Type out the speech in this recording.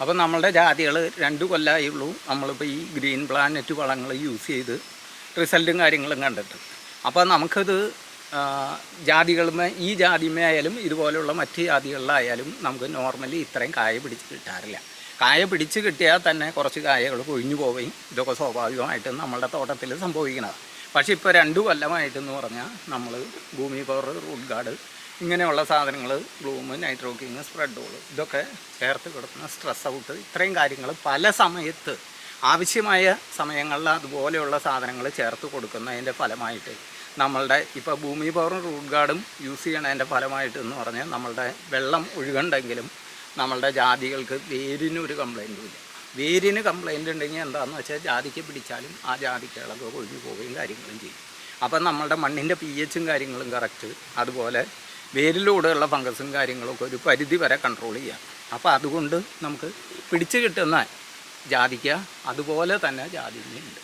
അപ്പം നമ്മളുടെ ജാതികൾ രണ്ട് കൊല്ലമായുള്ളൂ നമ്മളിപ്പോൾ ഈ ഗ്രീൻ പ്ലാനറ്റ് വളങ്ങൾ യൂസ് ചെയ്ത് റിസൾട്ടും കാര്യങ്ങളും കണ്ടിട്ട്. അപ്പോൾ നമുക്കത് ജാതികളുമേ ഈ ജാതിമേ ആയാലും ഇതുപോലെയുള്ള മറ്റ് ജാതികളിലായാലും നമുക്ക് നോർമലി ഇത്രയും കായ പിടിച്ച് കിട്ടാറില്ല. കായ പിടിച്ച് കിട്ടിയാൽ തന്നെ കുറച്ച് കായകൾ കൊഴിഞ്ഞു പോവുകയും ഇതൊക്കെ സ്വാഭാവികമായിട്ടും നമ്മളുടെ തോട്ടത്തിൽ സംഭവിക്കുന്നത് പക്ഷേ ഇപ്പോൾ രണ്ട് കൊല്ലമായിട്ടെന്ന് പറഞ്ഞാൽ നമ്മൾ ഭൂമി പവർ റൂട്ട് ഗാർഡ് ഇങ്ങനെയുള്ള സാധനങ്ങൾ ബ്ലൂമ് നൈട്രോക്കിങ് സ്പ്രെഡുകൾ ഇതൊക്കെ ചേർത്ത് കിടക്കുന്ന സ്ട്രെസ് ഔട്ട് ഇത്രയും കാര്യങ്ങൾ പല സമയത്ത് ആവശ്യമായ സമയങ്ങളിൽ അതുപോലെയുള്ള സാധനങ്ങൾ ചേർത്ത് കൊടുക്കുന്നതിന്റെ ഫലമായിട്ട് നമ്മളുടെ ഇപ്പോൾ ഭൂമി പവറും റൂട്ട് ഗാർഡും യൂസ് ചെയ്യണതിന്റെ ഫലമായിട്ട് എന്ന് പറഞ്ഞാൽ നമ്മളുടെ വെള്ളം ഒഴുകണ്ടെങ്കിലും നമ്മളുടെ ജാതികൾക്ക് വേരിനൊരു കംപ്ലൈന്റും ഇല്ല. വേരിന് കംപ്ലൈന്റ് ഉണ്ടെങ്കിൽ എന്താണെന്ന് വെച്ചാൽ ജാതിക്ക് പിടിച്ചാലും ആ ജാതിക്കുകളൊക്കെ ഒഴിഞ്ഞു പോവുകയും കാര്യങ്ങളും ചെയ്യും. അപ്പം നമ്മളുടെ മണ്ണിന്റെ പി എച്ചും കാര്യങ്ങളും കറക്റ്റ് അതുപോലെ വേരിലൂടെയുള്ള ഫംഗസും കാര്യങ്ങളൊക്കെ ഒരു പരിധി വരെ കൺട്രോൾ ചെയ്യാം. അപ്പോൾ അതുകൊണ്ട് നമുക്ക് പിടിച്ചു കിട്ടുന്ന ജാതിക്ക അതുപോലെ തന്നെ ജാതിയുണ്ട്